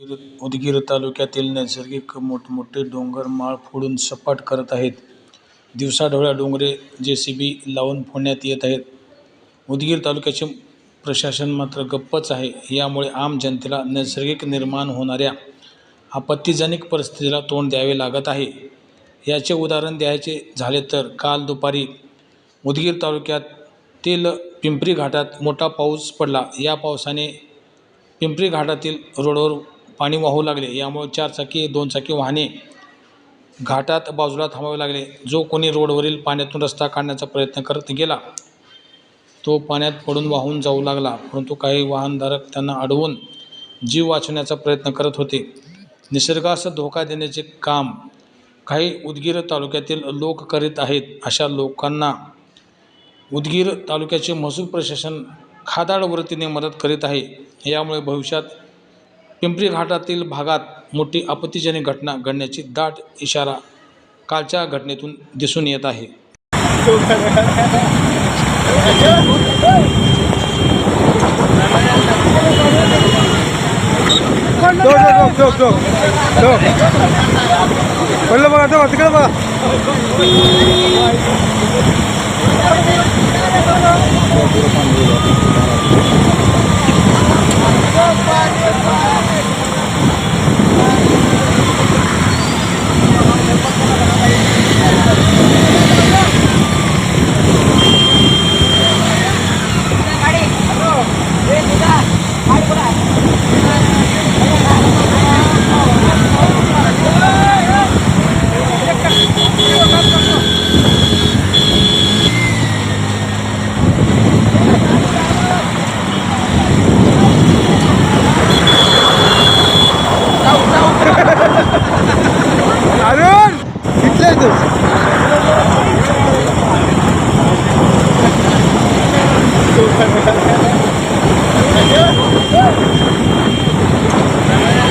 उदगीर तालुक्यातील नैसर्गिक मोठमोठे डोंगर माळ फोडून सपाट करत आहेत. दिवसाढवळ्या डोंगरे जे सी बी लावून फोडण्यात येत आहेत. उदगीर तालुक्याचे प्रशासन मात्र गप्पच आहे. यामुळे आम जनतेला नैसर्गिक निर्माण होणाऱ्या आपत्तीजनक परिस्थितीला तोंड द्यावे लागत आहे. याचे उदाहरण द्यायचे झाले तर काल दुपारी उदगीर तालुक्यातील पिंपरी घाटात मोठा पाऊस पडला. या पावसाने पिंपरी घाटातील रोडवर पाणी वाहू लागले. यामुळे चारचाकी दोनचाकी वाहने घाटात बाजूला थांबावे लागले. जो कोणी रोडवरील पाण्यातून रस्ता काढण्याचा प्रयत्न करत गेला तो पाण्यात पडून वाहून जाऊ लागला. परंतु काही वाहनधारक त्यांना अडवून जीव वाचवण्याचा प्रयत्न करत होते. निसर्गास धोका देण्याचे काम काही उदगीर तालुक्यातील लोक करीत आहेत. अशा लोकांना उदगीर तालुक्याचे महसूल प्रशासन खादाड वृत्तीने मदत करीत आहे. यामुळे भविष्यात पिंपरी घाटातील भागात मोठी आपत्तीजनक घटना घडण्याची दाट इशारा कालच्या घटनेतून दिसून येत आहे बघा तिकडे बघा इथले आहे तू